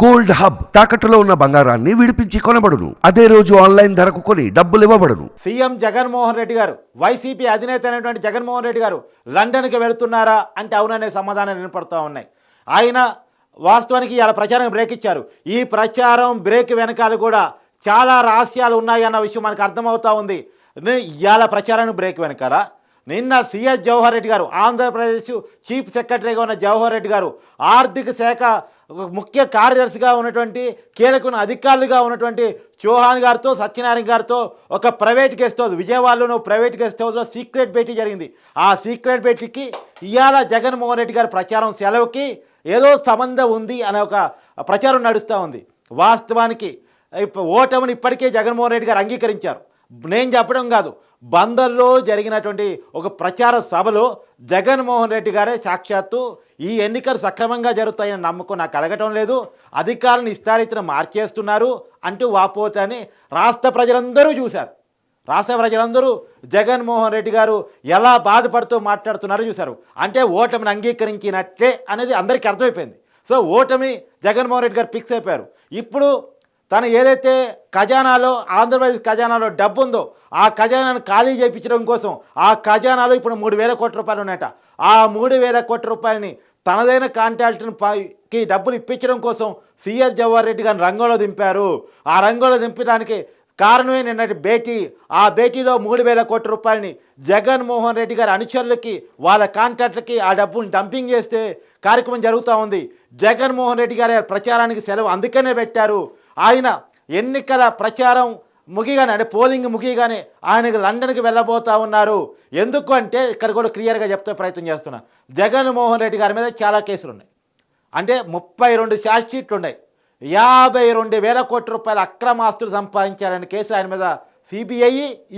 Gold hub తాకట్టులో ఉన్న బంగారాన్ని విడిపించి కొనబడును. అదే రోజు ఆన్లైన్ ధరకు కొని డబ్బులు ఇవ్వబడును. సీఎం జగన్మోహన్ రెడ్డి గారు వైసీపీ అధినేత అయినటువంటి జగన్మోహన్ రెడ్డి గారు లండన్కి వెళుతున్నారా అంటే అవుననే సమాధానాలు వినపడుతూ ఉన్నాయి. ఆయన వాస్తవానికి ఇవాళ ప్రచారం బ్రేక్ ఇచ్చారు. ఈ ప్రచారం బ్రేక్ వెనకాల కూడా చాలా రహస్యాలు ఉన్నాయి అన్న విషయం మనకు అర్థమవుతా ఉంది. ఇవాళ ప్రచారానికి బ్రేక్ వెనకాల నిన్న సిఎస్ జవహర్ రెడ్డి గారు ఆంధ్రప్రదేశ్ చీఫ్ సెక్రటరీగా ఉన్న జవహర్ రెడ్డి గారు ఆర్థిక శాఖ ముఖ్య కార్యదర్శిగా ఉన్నటువంటి కీలకమైన అధికారులుగా ఉన్నటువంటి చౌహాన్ గారితో సత్యనారాయణ గారితో ఒక ప్రైవేట్ గెస్ట్ హౌస్ విజయవాడలోని ప్రైవేట్ గెస్ట్ హౌస్లో సీక్రెట్ భేటీ జరిగింది. ఆ సీక్రెట్ భేటీకి ఇవాళ జగన్మోహన్ రెడ్డి గారి ప్రచారం సెలవుకి ఏదో సంబంధం ఉంది అనే ఒక ప్రచారం నడుస్తూ ఉంది. వాస్తవానికి ఓటమిని ఇప్పటికే జగన్మోహన్ రెడ్డి గారు అంగీకరించారు. నేను చెప్పడం కాదు. బందర్లో జరిగినటువంటి ఒక ప్రచార సభలో జగన్మోహన్ రెడ్డి గారే సాక్షాత్తు ఈ ఎన్నికలు సక్రమంగా జరుగుతాయని నమ్మకం నాకు కలగటం లేదు. అధికారులను ఇష్టారీతిన మార్చేస్తున్నారు అంటూ వాపోతని రాష్ట్ర ప్రజలందరూ చూశారు. రాష్ట్ర ప్రజలందరూ జగన్మోహన్ రెడ్డి గారు ఎలా బాధపడుతూ మాట్లాడుతున్నారో చూశారు. అంటే ఓటమిని అంగీకరించినట్లే అనేది అందరికీ అర్థమైపోయింది. సో ఓటమి జగన్మోహన్ రెడ్డి గారు ఫిక్స్ అయిపోయారు. ఇప్పుడు తను ఏదైతే ఖజానాలో ఆంధ్రప్రదేశ్ ఖజానాలో డబ్బు ఉందో ఆ ఖజానాను ఖాళీ చేయించడం కోసం ఆ ఖజానాలో ఇప్పుడు మూడు వేల కోట్ల రూపాయలు ఉన్నాయట. ఆ మూడు వేల కోట్ల రూపాయలని తనదైన కాంట్రాక్ట్ని పైకి డబ్బులు ఇప్పించడం కోసం సిఎస్ జవహర్ రెడ్డి గారిని రంగంలో దింపారు. ఆ రంగంలో దింపడానికి కారణమే నిన్నటి భేటీ. ఆ భేటీలో మూడు వేల కోట్ల రూపాయలని జగన్మోహన్ రెడ్డి గారి అనుచరులకి వాళ్ళ కాంట్రాక్టర్కి ఆ డబ్బును డంపింగ్ చేస్తే కార్యక్రమం జరుగుతూ ఉంది. జగన్మోహన్ రెడ్డి గారి ప్రచారానికి సెలవు అందుకనే పెట్టారు. ఆయన ఎన్నికల ప్రచారం ముగిగానే అంటే పోలింగ్ ముగిగానే ఆయన లండన్కి వెళ్ళబోతా ఉన్నారు. ఎందుకు అంటే ఇక్కడ కూడా క్లియర్గా చెప్తే ప్రయత్నం చేస్తున్నా. జగన్మోహన్ రెడ్డి గారి మీద చాలా కేసులు ఉన్నాయి అంటే ముప్పై రెండు ఛార్జ్ షీట్లు ఉన్నాయి. యాభై రెండు వేల కోట్ల రూపాయల అక్రమ ఆస్తులు సంపాదించారనే కేసు ఆయన మీద సిబిఐ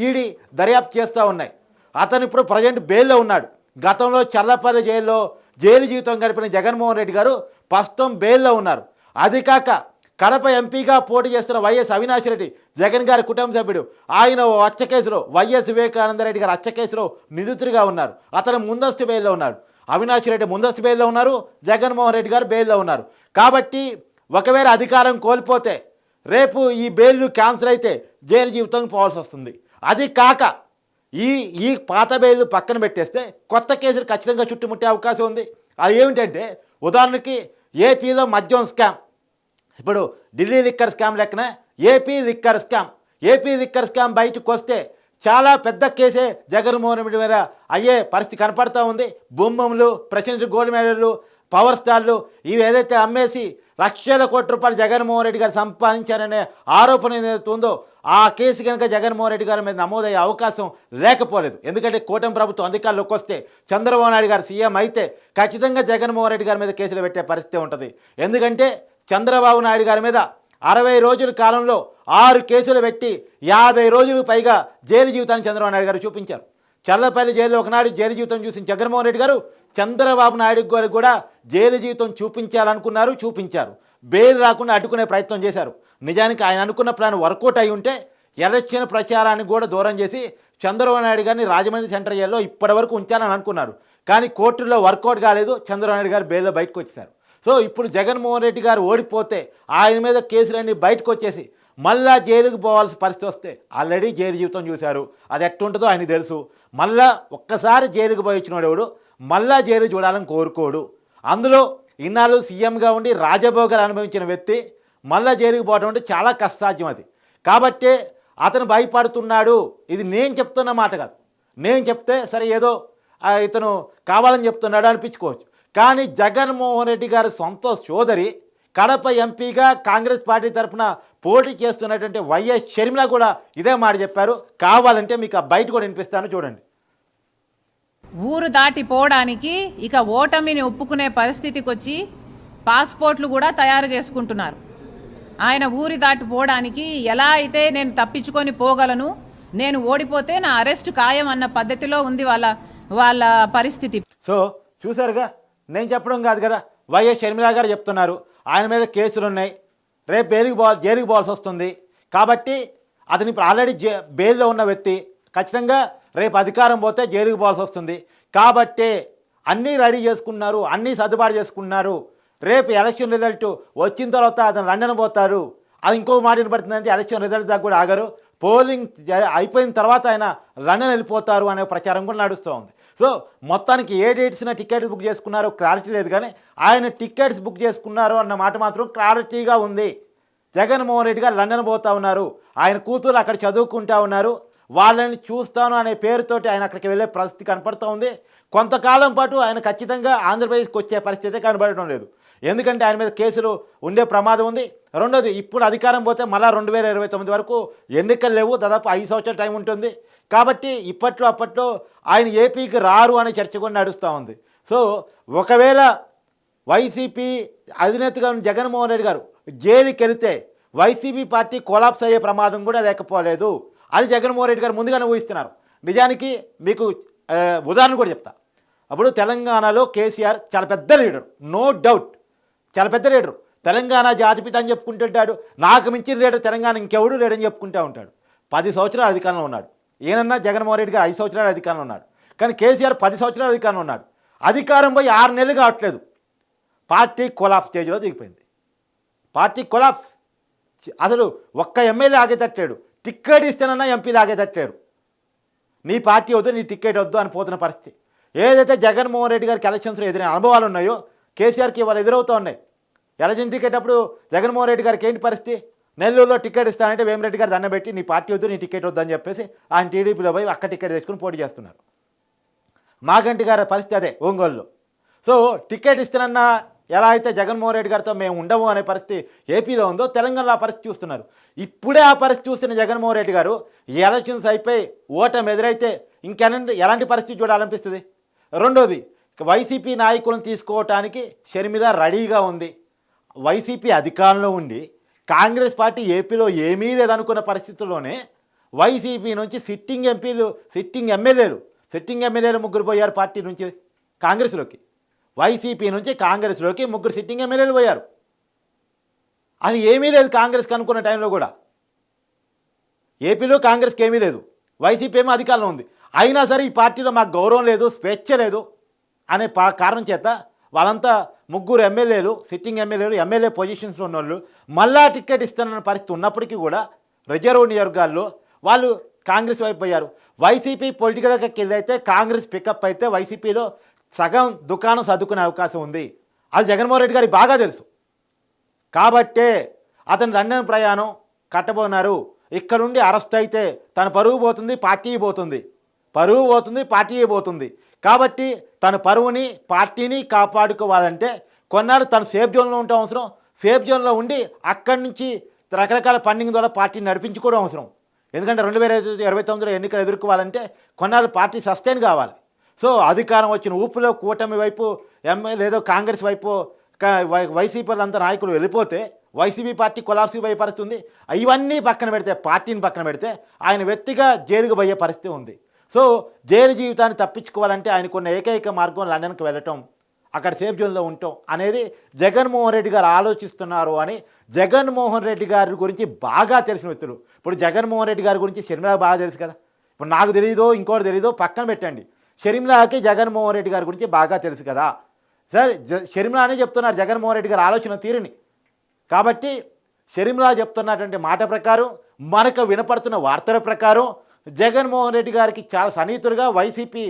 ఈడీ దర్యాప్తు చేస్తూ ఉన్నాయి. అతను ఇప్పుడు ప్రజెంట్ బెయిల్లో ఉన్నాడు. గతంలో చల్లపల్లి జైల్లో జైలు జీవితం గడిపిన జగన్మోహన్ రెడ్డి గారు ప్రస్తుతం బెయిల్లో ఉన్నారు. అది కాక కడప ఎంపీగా పోటీ చేస్తున్న వైఎస్ అవినాష్ రెడ్డి జగన్ గారి కుటుంబ సభ్యుడు. ఆయన ఓ హత్య కేసులో వైఎస్ వివేకానంద రెడ్డి గారు హత్య కేసులో నిందితుడిగా ఉన్నారు. అతను ముందస్తు బెయిల్లో ఉన్నారు అవినాష్ రెడ్డి ముందస్తు బెయిల్లో ఉన్నారు. జగన్మోహన్ రెడ్డి గారు బెయిల్లో ఉన్నారు. కాబట్టి ఒకవేళ అధికారం కోల్పోతే రేపు ఈ బెయిల్ క్యాన్సిల్ అయితే జైలు జీవితం పోవాల్సి వస్తుంది. అది కాక ఈ ఈ పాత బెయిల్ పక్కన పెట్టేస్తే కొత్త కేసులు ఖచ్చితంగా చుట్టుముట్టే అవకాశం ఉంది. అది ఏమిటంటే ఉదాహరణకి ఏపీలో మద్యం స్కామ్. ఇప్పుడు ఢిల్లీ లిక్కర్ స్కామ్ లెక్కన AP liquor scam. AP liquor scam బయటకు వస్తే చాలా పెద్ద కేసే జగన్మోహన్ రెడ్డి మీద అయ్యే పరిస్థితి కనపడుతూ ఉంది. బొమ్మములు ప్రెసిడెంట్ గోల్డ్ మెడల్లు పవర్ స్టార్లు ఇవి ఏదైతే అమ్మేసి లక్షల కోట్ల రూపాయలు జగన్మోహన్ రెడ్డి గారు సంపాదించారనే ఆరోపణ ఏదైతే ఉందో ఆ కేసు కనుక జగన్మోహన్ రెడ్డి గారి మీద నమోదయ్యే అవకాశం లేకపోలేదు. ఎందుకంటే కూటమి ప్రభుత్వం అధికారులకు వస్తే చంద్రబాబు నాయుడు గారు సీఎం అయితే ఖచ్చితంగా జగన్మోహన్ రెడ్డి గారి మీద కేసులు పెట్టే పరిస్థితి ఉంటుంది. ఎందుకంటే చంద్రబాబు నాయుడు గారి మీద అరవై రోజుల కాలంలో ఆరు కేసులు పెట్టి యాభై రోజులకు పైగా జైలు జీవితాన్ని చంద్రబాబు నాయుడు గారు చూపించారు. చల్లపల్లి జైల్లో ఒకనాడు జైలు జీవితం చూసిన జగన్మోహన్ రెడ్డి గారు చంద్రబాబు నాయుడు గారు కూడా జైలు జీవితం చూపించాలనుకున్నారు చూపించారు. బెయిల్ రాకుండా అడ్డుకునే ప్రయత్నం చేశారు. నిజానికి ఆయన అనుకున్న ప్లాన్ వర్కౌట్ అయి ఉంటే ఎలక్షన్ ప్రచారాన్ని కూడా దూరం చేసి చంద్రబాబు నాయుడు గారిని రాజమండ్రి సెంటర్ జైల్లో ఇప్పటివరకు ఉంచాలని అనుకున్నారు. కానీ కోర్టులో వర్కౌట్ కాలేదు చంద్రబాబు నాయుడు గారు బెయిల్లో బయటకు వచ్చేశారు. సో ఇప్పుడు జగన్మోహన్ రెడ్డి గారు ఓడిపోతే ఆయన మీద కేసులన్నీ బయటకు వచ్చేసి మళ్ళా జైలుకు పోవాల్సిన పరిస్థితి వస్తే ఆల్రెడీ జైలు జీవితం చూశారు. అది ఎట్టుంటుందో ఆయన తెలుసు. మళ్ళా ఒక్కసారి జైలుకు పోయి వచ్చినోడెవడు ఎవడు? మళ్ళా జైలు చూడాలని కోరుకోడు. అందులో ఇన్నాళ్ళు సీఎంగా ఉండి రాజభోగాలు అనుభవించిన వ్యక్తి మళ్ళా జైలుకు పోవడం అంటే చాలా కష్టాధ్యం అది. కాబట్టే అతను భయపడుతున్నాడు. ఇది నేను చెప్తున్న మాట కాదు. నేను చెప్తే సరే ఏదో ఇతను కావాలని చెప్తున్నాడు అనిపించుకోవచ్చు. కానీ జగన్మోహన్ రెడ్డి గారి సొంత సోదరి కడప ఎంపీగా కాంగ్రెస్ పార్టీ తరఫున పోటీ చేస్తున్నటువంటి వైఎస్ షర్మిల కూడా ఇదే మాట చెప్పారు. కావాలంటే మీకు ఆ బయట కూడా వినిపిస్తాను చూడండి. ఊరు దాటిపోవడానికి ఇక ఓటమిని ఒప్పుకునే పరిస్థితికి వచ్చి పాస్పోర్ట్లు కూడా తయారు చేసుకుంటున్నారు. ఆయన ఊరి దాటిపోవడానికి ఎలా అయితే నేను తప్పించుకొని పోగలను నేను ఓడిపోతే నా అరెస్ట్ ఖాయం అన్న పద్ధతిలో ఉంది వాళ్ళ వాళ్ళ పరిస్థితి. సో చూసారుగా నేను చెప్పడం కాదు కదా. వైఎస్ షర్మిల గారు చెప్తున్నారు. ఆయన మీద కేసులు ఉన్నాయి రేపు బెయిల్కి పోవాలి జైలుకి పోవాల్సి వస్తుంది. కాబట్టి అతను ఇప్పుడు ఆల్రెడీ జే బెయిల్లో ఉన్న వ్యక్తి. ఖచ్చితంగా రేపు అధికారం పోతే జైలుకి పోవాల్సి వస్తుంది. కాబట్టే అన్నీ రెడీ చేసుకున్నారు అన్నీ సర్దుబాటు చేసుకున్నారు. రేపు ఎలక్షన్ రిజల్ట్ వచ్చిన తర్వాత అతను లండన్ పోతారు. అది ఇంకో మాట వినపడుతుందంటే ఎలక్షన్ రిజల్ట్ దాకా కూడా ఆగరు. పోలింగ్ అయిపోయిన తర్వాత ఆయన లండన్ వెళ్ళిపోతారు అనే ప్రచారం కూడా నడుస్తూ ఉంది సో మొత్తానికి ఏ డేట్స్న టికెట్ బుక్ చేసుకున్నారో క్లారిటీ లేదు కానీ ఆయన టికెట్స్ బుక్ చేసుకున్నారు అన్న మాట మాత్రం క్లారిటీగా ఉంది. జగన్మోహన్ రెడ్డి గారు లండన్ పోతా ఉన్నారు. ఆయన కూతురు అక్కడ చదువుకుంటా ఉన్నారు. వాళ్ళని చూస్తాను అనే పేరుతోటి ఆయన అక్కడికి వెళ్ళే పరిస్థితి కనపడుతూ ఉంది. కొంతకాలం పాటు ఆయన ఖచ్చితంగా ఆంధ్రప్రదేశ్కి వచ్చే పరిస్థితి కనబడటం లేదు. ఎందుకంటే ఆయన మీద కేసులు ఉండే ప్రమాదం ఉంది. రెండోది ఇప్పుడు అధికారం పోతే మళ్ళా రెండు వేల ఇరవై తొమ్మిది వరకు ఎన్నికలు లేవు. దాదాపు ఐదు సంవత్సరాల టైం ఉంటుంది. కాబట్టి ఇప్పట్లో అప్పట్లో ఆయన ఏపీకి రారు అనే చర్చ కూడా నడుస్తూ ఉంది. సో ఒకవేళ వైసీపీ అధినేతగా ఉన్న జగన్మోహన్ రెడ్డి గారు జైలుకి వెళితే వైసీపీ పార్టీ కొలాప్స్ అయ్యే ప్రమాదం కూడా లేకపోలేదు. అది జగన్మోహన్ రెడ్డి గారు ముందుగానే ఊహిస్తున్నారు. నిజానికి మీకు ఉదాహరణ కూడా చెప్తా. అప్పుడు తెలంగాణలో కేసీఆర్ చాలా పెద్ద లీడర్. No doubt. చాలా పెద్ద లీడరు. తెలంగాణ జాతిపిత అని చెప్పుకుంటుంటాడు నాకు మించిన లీడర్ తెలంగాణ ఇంకెవడు లేడని చెప్పుకుంటూ ఉంటాడు. పది సంవత్సరాలు అధికారంలో ఉన్నాడు. ఈయనన్నా జగన్మోహన్ రెడ్డి గారు ఐదు సంవత్సరాలు అధికారంలో ఉన్నాడు. కానీ కేసీఆర్ పది సంవత్సరాలు అధికారంలో ఉన్నాడు. అధికారం పోయి ఆరు నెలలు కావట్లేదు. పార్టీ కొలాప్స్ స్టేజ్లో దిగిపోయింది. Party collapse. అసలు ఒక్క ఎమ్మెల్యే ఆగేటట్లేడు టిక్కెట్ ఇస్తేనన్నా ఎంపీలు ఆగేటట్లేడు నీ పార్టీ వద్దు నీ టిక్కెట్ వద్దు అని పోతున్న పరిస్థితి. ఏదైతే జగన్మోహన్ రెడ్డి గారికి ఎలక్షన్స్లో ఎదురైన అనుభవాలు ఉన్నాయో కేసీఆర్కి ఇవాళ ఎదురవుతూ ఉన్నాయి. ఎలక్షన్ టికెట్ అప్పుడు జగన్మోహన్ రెడ్డి గారికి ఏంటి పరిస్థితి? నెల్లూరులో టికెట్ ఇస్తానంటే వేమిరెడ్డి గారు దండ పెట్టి నీ పార్టీ వద్దు నీ టికెట్ వద్దని చెప్పేసి ఆయన టీడీపీలో పోయి అక్క టికెట్ తెచ్చుకుని పోటీ చేస్తున్నారు. మాగంటి గారి పరిస్థితి అదే ఒంగోలులో. సో టికెట్ ఇస్తానన్న ఎలా అయితే జగన్మోహన్ రెడ్డి గారితో మేము ఉండము అనే పరిస్థితి ఏపీలో ఉందో తెలంగాణలో ఆ పరిస్థితి చూస్తున్నారు. ఇప్పుడే ఆ పరిస్థితి చూస్తున్న జగన్మోహన్ రెడ్డి గారు ఈ ఎలక్షన్స్ అయిపోయి ఓటమి ఎదురైతే ఇంకెలాంటి ఎలాంటి పరిస్థితి చూడాలనిపిస్తుంది? రెండోది వైసీపీ నాయకులను తీసుకోవటానికి షర్మిల రెడీగా ఉంది. వైసీపీ అధికారంలో ఉండి కాంగ్రెస్ పార్టీ ఏపీలో ఏమీ లేదనుకున్న పరిస్థితుల్లోనే వైసీపీ నుంచి సిట్టింగ్ ఎంపీలు సిట్టింగ్ ఎమ్మెల్యేలు సిట్టింగ్ ఎమ్మెల్యేలు ముగ్గురు పోయారు పార్టీ నుంచి కాంగ్రెస్లోకి. వైసీపీ నుంచి కాంగ్రెస్లోకి ముగ్గురు సిట్టింగ్ ఎమ్మెల్యేలు పోయారు. అది ఏమీ లేదు కాంగ్రెస్కి అనుకున్న టైంలో కూడా. ఏపీలో కాంగ్రెస్కి ఏమీ లేదు. వైసీపీ ఏమో అధికారంలో ఉంది. అయినా సరే ఈ పార్టీలో మాకు గౌరవం లేదు స్వేచ్ఛ లేదు. అనే పా కారణం చేత వాళ్ళంతా ముగ్గురు ఎమ్మెల్యేలు సిట్టింగ్ ఎమ్మెల్యేలు ఎమ్మెల్యే పొజిషన్స్లో ఉన్న వాళ్ళు మళ్ళా టికెట్ ఇస్తున్న పరిస్థితి ఉన్నప్పటికీ కూడా రిజర్వ్ నియోజకవర్గాల్లో వాళ్ళు కాంగ్రెస్ వైపు పోయారు. వైసీపీ పొలిటికల్గా కిందైతే కాంగ్రెస్ పికప్ అయితే వైసీపీలో సగం దుకాణం సర్దుకునే అవకాశం ఉంది. అది జగన్మోహన్ రెడ్డి గారికి బాగా తెలుసు. కాబట్టే అతను లండన్ ప్రయాణం కట్టబోనారు. ఇక్కడ నుండి అరెస్ట్ అయితే తన పరువు పోతుంది పార్టీ పోతుంది. పరువు పోతుంది పార్టీ పోతుంది. కాబట్టి తన పరువుని పార్టీని కాపాడుకోవాలంటే కొన్నాళ్ళు తను సేఫ్ జోన్లో ఉండటం అవసరం. సేఫ్ జోన్లో ఉండి అక్కడి నుంచి రకరకాల ఫండింగ్ ద్వారా పార్టీని నడిపించుకోవడం అవసరం. ఎందుకంటే రెండు వేల ఇరవై తొమ్మిదిలో ఎన్నికలు ఎదుర్కోవాలంటే కొన్నాళ్ళు పార్టీ సస్టైన్ కావాలి. సో అధికారం వచ్చిన ఊపులో కూటమి వైపు ఎంఏ ఏదో కాంగ్రెస్ వైపు వైసీపీ అంతా నాయకులు వెళ్ళిపోతే వైసీపీ పార్టీ కొలాప్సి పోయే పరిస్థితి ఉంది. ఇవన్నీ పక్కన పెడితే పార్టీని పక్కన పెడితే ఆయన వ్యక్తిగా జైలుకు పోయే పరిస్థితి ఉంది. సో జైలు జీవితాన్ని తప్పించుకోవాలంటే ఆయనకున్న ఏకైక మార్గం లండన్కి వెళ్ళటం అక్కడ సేఫ్ జోన్లో ఉండటం అనేది జగన్మోహన్ రెడ్డి గారు ఆలోచిస్తున్నారు అని జగన్మోహన్ రెడ్డి గారి గురించి బాగా తెలిసిన వ్యక్తులు. ఇప్పుడు జగన్మోహన్ రెడ్డి గారి గురించి షర్మిల బాగా తెలుసు కదా. ఇప్పుడు నాకు తెలియదో ఇంకోటి తెలియదో పక్కన పెట్టండి. షర్మిలాకి జగన్మోహన్ రెడ్డి గారి గురించి బాగా తెలుసు కదా. సరే జ- షర్మిల అనే చెప్తున్నారు జగన్మోహన్ రెడ్డి గారి ఆలోచన తీరుని. కాబట్టి షర్మిలా చెప్తున్నటువంటి మాట ప్రకారం మనకు వినపడుతున్న వార్తల ప్రకారం జగన్మోహన్ రెడ్డి గారికి చాలా సన్నిహితులుగా వైసీపీ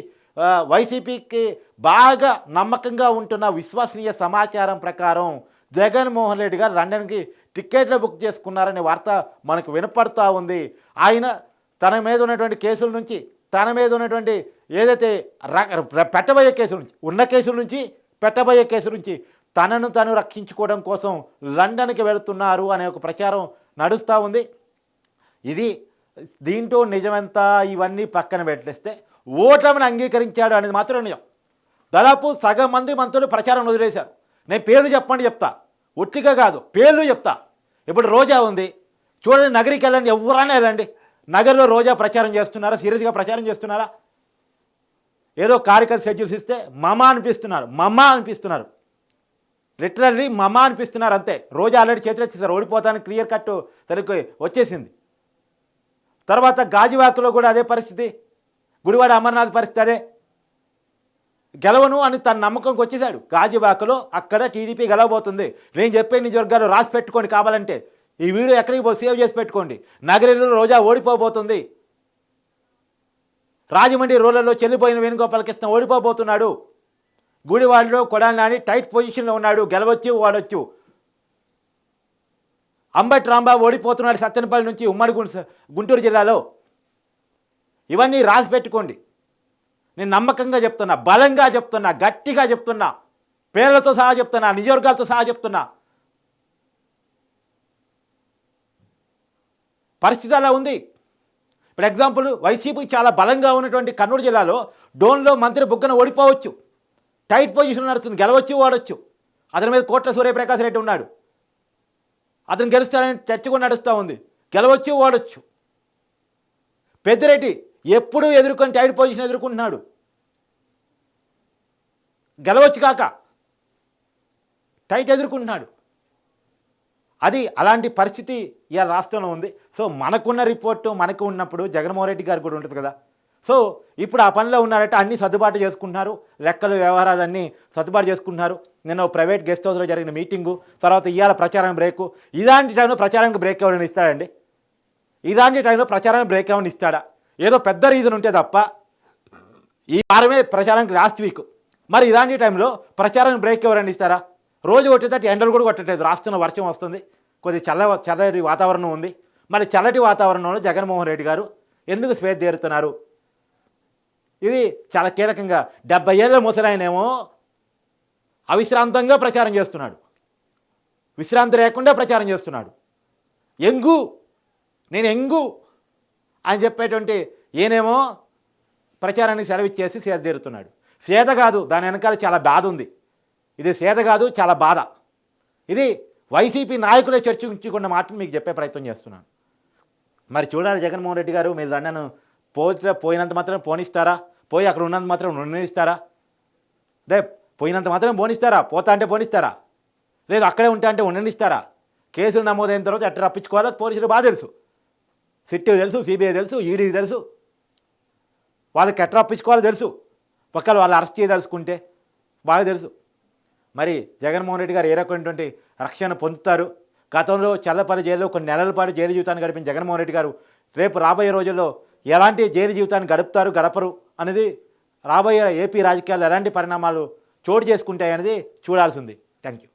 వైసీపీకి బాగా నమ్మకంగా ఉంటున్న విశ్వసనీయ సమాచారం ప్రకారం జగన్మోహన్ రెడ్డి గారు లండన్కి టికెట్లు బుక్ చేసుకున్నారనే వార్త మనకు వినపడుతూ ఉంది. ఆయన తన మీద ఉన్నటువంటి కేసుల నుంచి తన మీద ఉన్నటువంటి ఏదైతే పెట్టబోయే కేసుల నుంచి ఉన్న కేసుల నుంచి పెట్టబోయే కేసుల నుంచి తనను తను రక్షించుకోవడం కోసం లండన్కి వెళుతున్నారు అనే ఒక ప్రచారం నడుస్తూ ఉంది. ఇది దీంట్లో నిజమెంత ఇవన్నీ పక్కన పెట్టేస్తే ఓటమిని అంగీకరించాడు అనేది మాత్రం నిజం. దాదాపు సగం మంది మంత్రులు ప్రచారం వదిలేశారు. నేను పేర్లు చెప్పండి చెప్తా. ఒట్టిగా కాదు పేర్లు చెప్తా. ఇప్పుడు రోజా ఉంది. చూడండి నగరికి వెళ్ళండి ఎవరైనా వెళ్ళండి. నగర్లో రోజా ప్రచారం చేస్తున్నారా? సీరియస్గా ప్రచారం చేస్తున్నారా? ఏదో కార్యకర్త షెడ్యూల్స్ ఇస్తే మమ అనిపిస్తున్నారు మమ అనిపిస్తున్నారు. లిటరల్లీ మమ అనిపిస్తున్నారు అంతే. రోజా ఆల్రెడీ చేతులు వచ్చేసారు ఓడిపోతాను క్లియర్ కట్ తనకు వచ్చేసింది. తర్వాత గాజువాకలో కూడా అదే పరిస్థితి. గుడివాడ అమర్నాథ్ పరిస్థితి అదే. గెలవను అని తన నమ్మకంకి వచ్చేసాడు గాజువాకలో అక్కడ టీడీపీ గెలవబోతుంది. నేను చెప్పే నిజవర్గాలు రాసి పెట్టుకోండి కావాలంటే. ఈ వీడియో ఎక్కడికి పో సేవ్ చేసి పెట్టుకోండి. నగరిలో రోజా ఓడిపోబోతుంది. రాజమండ్రి రోడ్లలో చెల్లిపోయిన వేణుగోపాలకృష్ణ ఓడిపోబోతున్నాడు. గుడివాడలో కొడాలి నాని టైట్ పొజిషన్లో ఉన్నాడు. గెలవచ్చు వాడొచ్చు అంబటి రాంబాబు ఓడిపోతున్నాడు సత్తెనపల్లి నుంచి ఉమ్మడి గుంటూరు జిల్లాలో. ఇవన్నీ రాసి పెట్టుకోండి. నేను నమ్మకంగా చెప్తున్నా బలంగా చెప్తున్నా గట్టిగా చెప్తున్నా పేర్లతో సహా చెప్తున్నా నిజవర్గాలతో సహా చెప్తున్నా. పరిస్థితి అలా ఉంది. ఇప్పుడు ఎగ్జాంపుల్ వైసీపీ చాలా బలంగా ఉన్నటువంటి కర్నూలు జిల్లాలో డోన్లో మంత్రి బుగ్గన ఓడిపోవచ్చు. టైట్ పొజిషన్ నడుస్తుంది గెలవచ్చు వాడచ్చు అతని మీద కోట్ల సూర్యప్రకాశ్ రెడ్డి ఉన్నాడు. అతను గెలుస్తాడని చర్చ కూడా నడుస్తూ ఉంది. గెలవచ్చు ఓడొచ్చు. పెద్దిరెడ్డి ఎప్పుడూ ఎదుర్కొని టైట్ పొజిషన్ ఎదుర్కొంటున్నాడు. గెలవచ్చు కాక టైట్ ఎదుర్కొంటున్నాడు. అది అలాంటి పరిస్థితి ఇలా రాష్ట్రంలో ఉంది. సో మనకున్న రిపోర్టు మనకు ఉన్నప్పుడు జగన్మోహన్ రెడ్డి గారు కూడా ఉంటుంది కదా. సో ఇప్పుడు ఆ పనిలో ఉన్నారంటే అన్ని సర్దుబాటు చేసుకుంటున్నారు. లెక్కలు వ్యవహారాలన్నీ సర్దుబాటు చేసుకుంటున్నారు. నిన్న ప్రైవేట్ గెస్ట్ హౌస్లో జరిగిన మీటింగు తర్వాత ఇవాళ ప్రచారం బ్రేకు. ఇలాంటి టైంలో ప్రచారానికి బ్రేక్ ఎవరైనా ఇస్తాడండి? ఇలాంటి టైంలో ప్రచారానికి బ్రేక్ ఏమైనా ఇస్తాడా? ఏదో పెద్ద రీజన్ ఉంటే తప్ప ఈ వారమే ప్రచారానికి లాస్ట్ వీక్. మరి ఇలాంటి టైంలో ప్రచారానికి బ్రేక్ ఎవరైనా ఇస్తారా? రోజు కొట్టేటట్టు ఎండలు కూడా కొట్టట్లేదు. రాష్ట్రంలో వర్షం వస్తుంది. కొద్ది చల్ల చల్లటి వాతావరణం ఉంది. మరి చల్లటి వాతావరణంలో జగన్మోహన్ రెడ్డి గారు ఎందుకు స్వేద్ తీరుతున్నారు ఇది చాలా కీలకంగా డెబ్బై ఏళ్ళ ముసలాయనేమో అవిశ్రాంతంగా ప్రచారం చేస్తున్నాడు. విశ్రాంతి లేకుండా ప్రచారం చేస్తున్నాడు. ఎంగు నేను ఎంగు అని చెప్పేటువంటి ఈయనేమో ప్రచారానికి సెలవిచ్చేసి సేద తీరుతున్నాడు. సేద కాదు దాని వెనకాల చాలా బాధ ఉంది. ఇది సేద కాదు చాలా బాధ. ఇది వైసీపీ నాయకులే చర్చించుకున్న మాటను మీకు చెప్పే ప్రయత్నం చేస్తున్నాను. మరి చూడాలి జగన్మోహన్ రెడ్డి గారు మీరు నన్ను పోతే పోయినంత మాత్రం పోనిస్తారా? పోయి అక్కడ ఉన్నంత మాత్రం నిర్ణయిస్తారా? రేపు పోయినంత మాత్రం పోనిస్తారా? పోతా అంటే పోనిస్తారా? లేదు అక్కడే ఉంటా అంటే ఉండనిస్తారా? కేసులు నమోదైన తర్వాత ఎట్లా రప్పించుకోవాలో పోలీసులు బాగా తెలుసు. సిట్టు తెలుసు సిబిఐ తెలుసు ఈడీకి తెలుసు. వాళ్ళకి ఎట్లా రప్పించుకోవాలో తెలుసు. ఒకవేళ వాళ్ళు అరెస్ట్ చేయదలుచుకుంటే బాగా తెలుసు. మరి జగన్మోహన్ రెడ్డి గారు ఏ రకమైనటువంటి రక్షణ పొందుతారు? గతంలో చల్లపల్లి జైల్లో కొన్ని నెలల పాటు జైలు జీవితాన్ని గడిపిన జగన్మోహన్ రెడ్డి గారు రేపు రాబోయే రోజుల్లో ఎలాంటి జైలు జీవితాన్ని గడుపుతారు గడపరు? అనేది రాబోయే ఏపీ రాజకీయాల్లో ఎలాంటి పరిణామాలు చోటు చేసుకుంటాయి అనేది చూడాల్సి ఉంది. Thank you